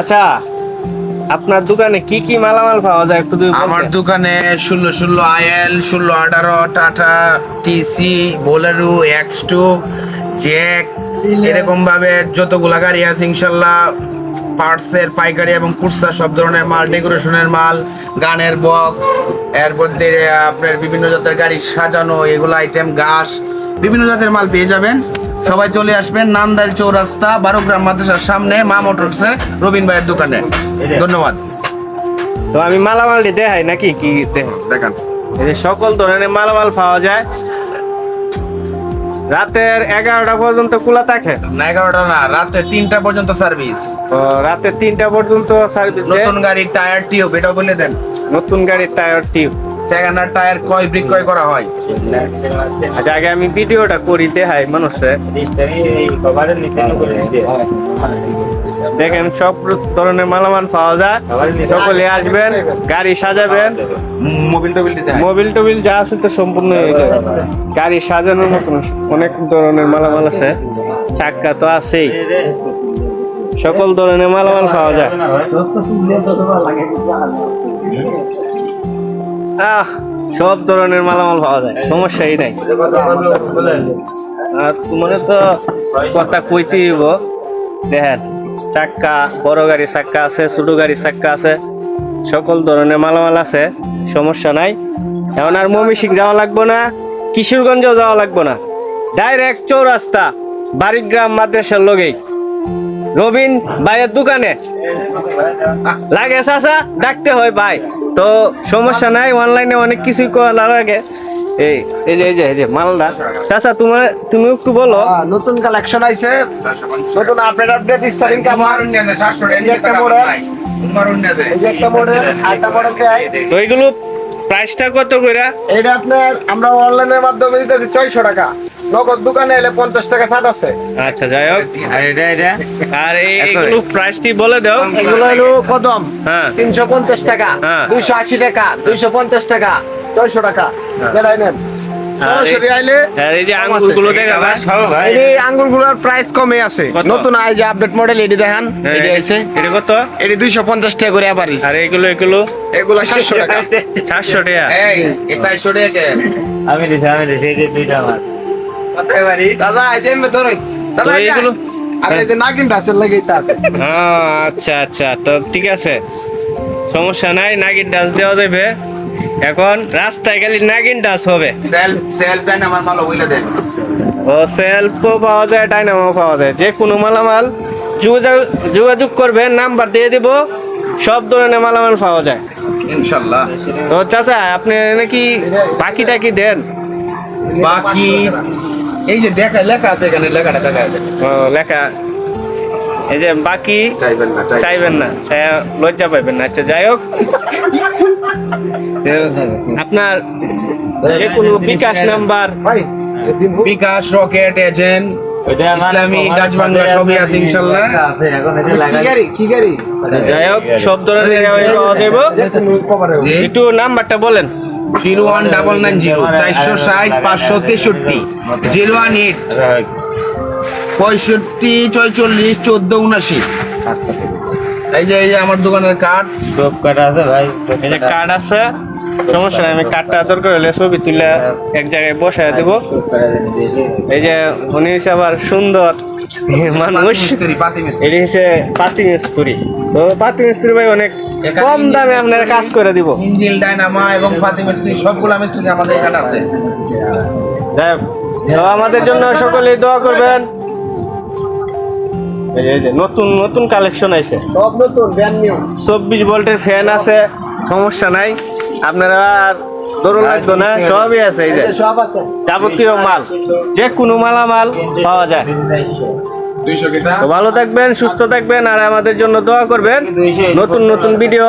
আচ্ছা আপনার দোকানে কি কি মালামাল পাওয়া যায় একটু আমার। দোকানে ষোলো ষোলো আইএল ষোলো আঠারো Tata TC Bolero X two jack এরকম ভাবে যতগুলা গাড়ি আছে ইনশাল্লাহ পার্টসের পাইকারি এবং কুর্সা সব ধরনের মাল ডেকোরেশনের মাল গানের বক্স এরপর দিয়ে আপনার বিভিন্ন জাতের গাড়ি সাজানো এগুলো আইটেম ঘাস বিভিন্ন জাতের মাল পেয়ে যাবেন সবাই চলে আসবেন নান্দাইল চৌরাস্তা বারো গ্রাম মাদ্রাসার সামনে মা মোটরসে রবিন ভাইয়ের দোকানে। ধন্যবাদ। তো আমি মালামালটি দেখাই নাকি কি দেখান। এই সকল ধরনের মালামাল পাওয়া যায়। রাতের এগারোটা পর্যন্ত খোলা থাকে? না এগারোটা না রাতে তিনটা পর্যন্ত সার্ভিস। তো রাতের তিনটা পর্যন্ত সার্ভিস নতুন গাড়ির টায়ার টিউব এটা বলে দেন। নতুন গাড়ির টায়ার টিউব। টায়ার কয় বিক্রয় করা হয়? আচ্ছা আগে আমি ভিডিওটা করি, দেখাই মানুষের দেখেন, সব ধরনের মালামাল পাওয়া যায়। সকলে আসবেন, গাড়ি সাজাবেন। মোবিল টোবিল মোবিল টোবিল যা আছে তো সম্পূর্ণ গাড়ি সাজানোর মতন অনেক ধরনের মালামাল আছে। চাক্কা তো আছেই। সকল ধরনের মালামাল পাওয়া যায়। আহ সব ধরনের মালামাল পাওয়া যায়, সমস্যাই নাই। আর তোমার তো কথা কইতে হইব, দেখেন, চাক্কা, বড় গাড়ি চাক্কা আছে, ছোট গাড়ি চাক্কা আছে, সকল ধরনের মালামাল আছে, সমস্যা নাই। এখন আর মমিসিং যাওয়া লাগবো না, কিশোরগঞ্জেও যাওয়া লাগবো না। ডাইরেক্ট চৌরাস্তা বাড়িগ্রাম মাদ্রাসার লগেই। রবিন ভাইয়ের দোকানে। লাগে চাচা ডাকতে হয় ভাই। তো সমস্যা নাই অনলাইনে অনেক কিছুই করা লাগে। এই এই যে এই যে এই যে মালদা চাচা তোমার তুমি একটু বলো। নতুন কালেকশন আইছে। নতুন আপডেট আপডেট স্টারিং যে একটা মডেল একটা মডেল আরেকটা মডেল দেয় তো এইগুলো প্রাইসটা কত কইরা? এটা আপনার আমরা অনলাইনের মাধ্যমে দিতেছি ছয়শো টাকা। নগদ দোকানে এলে পঞ্চাশ টাকা ছাড় আছে। আচ্ছা যাই হোক। আর এই এইগুলো প্রাইসটি বলে দাও। এগুলো হলো কদম। হ্যাঁ। তিনশো পঞ্চাশ টাকা। হ্যাঁ। দুইশো আশি টাকা। দুইশো পঞ্চাশ টাকা। ছয়শো টাকা। যেটাই নেন। সরাসরি আইলে আর এই যে আঙ্গুরগুলো দেখা ভাই। এই আঙ্গুর প্রাইস কমে আছে। নতুন আই যে আপডেট মডেল দেখান। এটি আইছে এটা কত? এটি দুইশো পঞ্চাশ টাকা করে আবার আর এগুলো এগুলো? এগুলো সাতশো টাকা। সাতশো টাকা। এই এই চারশো টাকা। আমি দিছি আমি দিছি এই যে দুইটা আমার। দাদা এই যে এমনি দাদা তো এই যে- এইগুলো? আর এই যে নাগিন দাসের লাগে আছে। হ্যাঁ, আচ্ছা আচ্ছা। তো ঠিক আছে। সমস্যা নাই নাগিন ডাস দেওয়া যাবে। এখন রাস্তায় গেলে নাগিন ডাস হবে। সেল সেল প্যান আমার ভালো বলে দেন। ও সেলফও পাওয়া যায় ডাইনামো পাওয়া যায়। যে কোনো মালামাল যোগাযোগ যোগাযোগ করবেন নাম্বার দিয়ে দিব সব ধরনের মালামাল পাওয়া যায়। ইনশাল্লাহ। তো চাচা আপনি নাকি বাকি টাকি দেন? বাকি এই যে দেখা লেখা আছে এখানে লেখাটা দেখা ও লেখা। এই যে বাকি চাইবেন না চাইবেন না। লজ্জা পাইবেন না। আচ্ছা যাই হোক। আপনার যে কোনো bKash number bKash Rocket agent Islami, Dutch Bangla সবই আছে আছে ইনশাল্লাহ। যাই হোক সব ধরনের পাওয়া যাইব। একটু নাম্বারটা বলেন। Zero one double nine zero চারশো ষাট পাঁচশো তেষট্টি জিরো ওয়ান এইট পঁয়ষট্টি ছয়চল্লিশ চোদ্দ উনাশি এই যে এই যে আমার দোকানের কার্ড। কাটা আছে ভাই এই যে কাটা। কার্ড আছে সমস্যা নাই আমি কার্ডটা দরকার হলে ছবি তুলে এক জায়গায় বসায় দেবো। এই যে উনি হচ্ছে আবার সুন্দর মানুষ। মিস্ত্রি পাতি মিস্ত্রি। এটি হচ্ছে পাতি মিস্ত্রি। তো পাতি মিস্ত্রি ভাই অনেক কম দামে আপনার কাজ করে দিব। ইঞ্জিল ডাইনামা এবং পাতি মিস্ত্রি সবগুলো মিস্ত্রি আমাদের এখানে আছে। যাই তো আমাদের জন্য সকলেই দোয়া করবেন। এই যে- নতুন নতুন কালেকশন আইছে। সব নতুন ব্র্যান্ড নিউ চব্বিশ ভোল্টের ফ্যান আছে সমস্যা নাই। আপনারা আর ধরুন লাগতো না সবই আছে এই যে। সব আছে। যাবতীয় মাল যে কোনো মালামাল পাওয়া যায়। ভালো থাকবেন সুস্থ থাকবেন আর আমাদের জন্য দোয়া করবেন। নতুন নতুন ভিডিও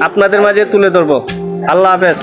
আপনাদের মাঝে তুলে ধরবো। আল্লাহ হাফেজ।